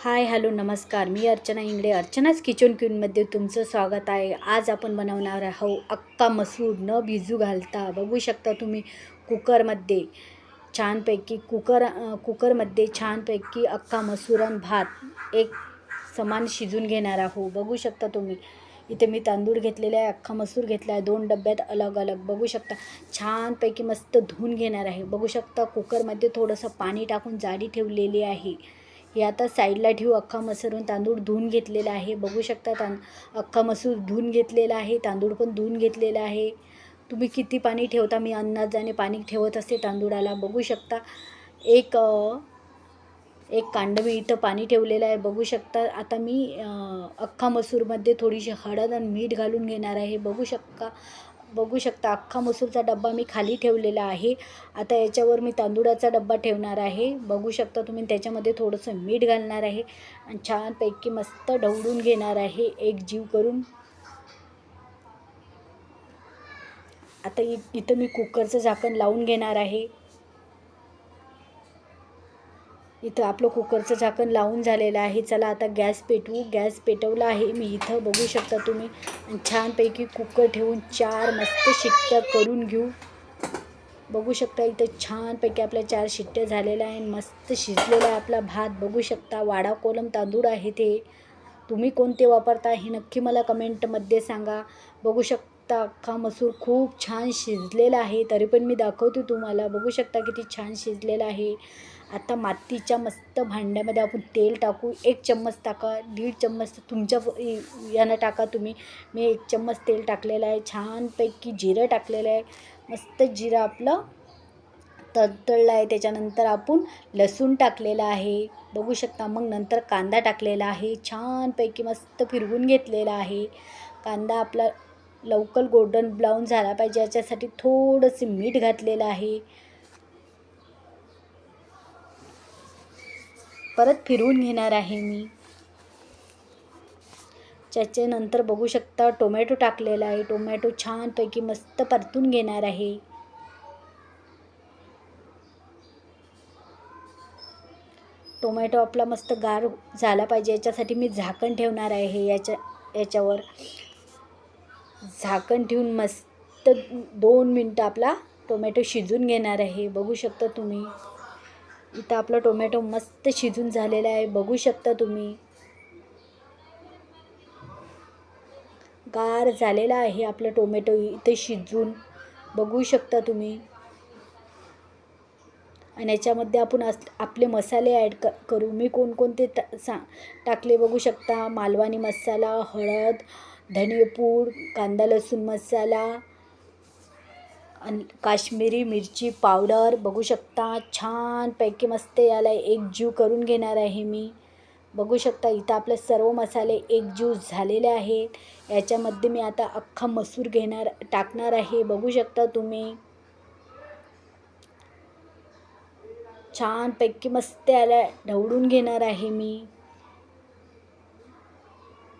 हाय hello नमस्कार. मी अर्चना इंगडे अर्चनाच किचन क्वीनमध्ये तुमचं स्वागत आहे. आज आपण बनवणार आहोत अक्का मसूर न भिजू घालता. बघू शकता तुम्ही कुकरमध्ये छानपैकी कुकर कुकरमध्ये छानपैकी अक्का मसूर आणि भात एक समान शिजून घेणार आहो बघू शकता तुम्ही. इथे मी तांदूळ घेतलेला आहे अख्खा मसूर घेतला आहे. दोन डब्यात अलग अलग बघू शकता छानपैकी मस्त धुवून घेणार आहे. बघू शकता कुकरमध्ये थोडंसं पाणी टाकून जाडी ठेवलेली आहे. हे आता साईडला ठेवू अख्खा मसूरून तांदूळ धुवून घेतलेला आहे. बघू शकता तां अख्खा मसूर धुवून घेतलेला आहे तांदूळ पण धुवून घेतलेला आहे. तुम्ही किती पाणी ठेवता? मी अंदाजाने पाणी ठेवत असते तांदूळाला. बघू शकता एक एक कांड मी इथं पाणी ठेवलेलं आहे. बघू शकता आता मी अख्खा मसूरमध्ये थोडीशी हळद आणि मीठ घालून घेणार आहे. बघू शकता बघू शकता अख्खा मसूरचा डब्बा मी खाली ठेवलेला आहे. आता याच्यावर मी तांदुळाचा डब्बा ठेवणार आहे. बघू शकता तुम्ही त्याच्यामध्ये थोडंसं मीठ घालणार आहे. आणि छानपैकी मस्त ढवळून घेणार आहे एक जीव करून. आता इ इथं मी कुकरचं झाकण लावून घेणार आहे. इथं आपलं कुकरचं झाकण लावून झालेलं आहे. चला आता गॅस पेटवू. गॅस पेटवला आहे. मी इथं बघू शकता तुम्ही. छानपैकी कुकर ठेवून चार मस्त शिट्ट्या करून घेऊ. बघू शकता इथं छानपैकी आपल्या चार शिट्ट्या झालेल्या आहे मस्त शिजलेला आहे आपला भात. बघू शकता वाडा कोलम तांदूळ आहे ते तुम्ही कोणते वापरता हे नक्की मला कमेंटमध्ये सांगा. बघू शकता अख्खा मसूर खूप छान शिजलेला आहे तरी पण मी दाखवते तुम्हाला. बघू शकता किती छान शिजलेला आहे. आता मातीच्या मस्त भांड्यामध्ये आपण तेल टाकू. एक चम्मच टाका दीड चम्मच तुमच्या यानं टाका तुम्ही. मी एक चम्मच तेल टाकलेलं आहे छानपैकी जिरं टाकलेलं आहे. मस्त जिरं आपलं तळतळलं आहे. त्याच्यानंतर आपण लसूण टाकलेलं आहे. बघू शकता मग नंतर कांदा टाकलेला आहे. छानपैकी मस्त फिरवून घेतलेला आहे. कांदा आपला लवकर गोल्डन ब्राऊन झाला पाहिजे. याच्यासाठी थोडंसं मीठ घातलेलं आहे. परत फिरवून घेणार आहे मी. त्याच्यानंतर बघू शकता टोमॅटो टाकलेला आहे. टोमॅटो छानपैकी मस्त परतून घेणार आहे. टोमॅटो आपला मस्त गार झाला पाहिजे. याच्यासाठी मी झाकण ठेवणार आहे याच्या याच्यावर. झाकण ठेवून मस्त दोन मिनटं आपला टोमॅटो शिजून घेणार आहे. बघू शकता तुम्ही. इथं आपला टोमॅटो मस्त शिजून झालेला आहे. बघू शकता तुम्ही. गार झालेला आहे आपलं टोमॅटो इथे शिजून. बघू शकता तुम्ही. आणि याच्यामध्ये आपण अस आपले मसाले ॲड क करू. मी कोणकोणते टा सा टाकले बघू शकता. मालवानी मसाला हळद धनेपूड कांदा लसूण मसाला आणि काश्मीरी मिरची पावडर बघू शकता. छानपैकी मस्त याला एक जीव करून घेणार आहे मी. बघू शकता इथं आपले सर्व मसाले एकजीव झालेले आहेत. याच्यामध्ये मी आता अख्खा मसूर घेणार टाकणार आहे. बघू शकता तुम्ही. छानपैकी मस्त याला ढवळून घेणार आहे मी.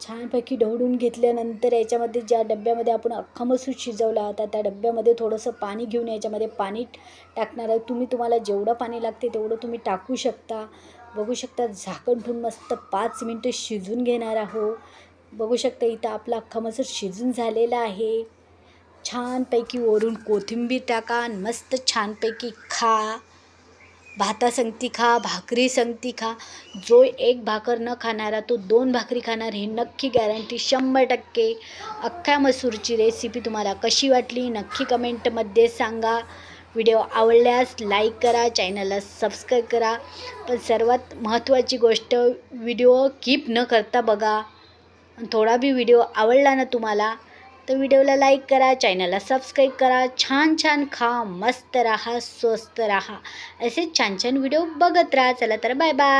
छानपैकी ढवळून घेतल्यानंतर याच्यामध्ये ज्या डब्यामध्ये आपण अख्खा मसूर शिजवला होता त्या डब्यामध्ये थोडंसं पाणी घेऊन याच्यामध्ये पाणी टाकणार आहे. तुम्ही तुम्हाला जेवढं पाणी लागते तेवढं तुम्ही टाकू शकता. बघू शकता झाकण ठेवून मस्त पाच मिनटं शिजून घेणार आहो बघू शकता इथं आपला अख्खा मसूर शिजून झालेला आहे. छानपैकी वरून कोथिंबीर टाका मस्त छानपैकी खा. भातासंगती खा भाकरी संगती खा. जो एक भाकर न खाणारा तो दोन भाकरी खाणार हे नक्की गॅरंटी शंभर टक्के. अख्ख्या मसूरची रेसिपी तुम्हाला कशी वाटली नक्की कमेंटमध्ये सांगा. व्हिडिओ आवडल्यास लाईक करा चॅनलला सबस्क्राईब करा. पण सर्वात महत्त्वाची गोष्ट व्हिडिओ कीप न करता बघा. थोडा बी व्हिडिओ आवडला ना तुम्हाला तर व्हिडिओला लाईक करा चॅनलला सबस्क्राईब करा छान छान खा मस्त राहा स्वस्त राहा. असे छान छान व्हिडिओ बघत राहा. चला तर बाय बाय.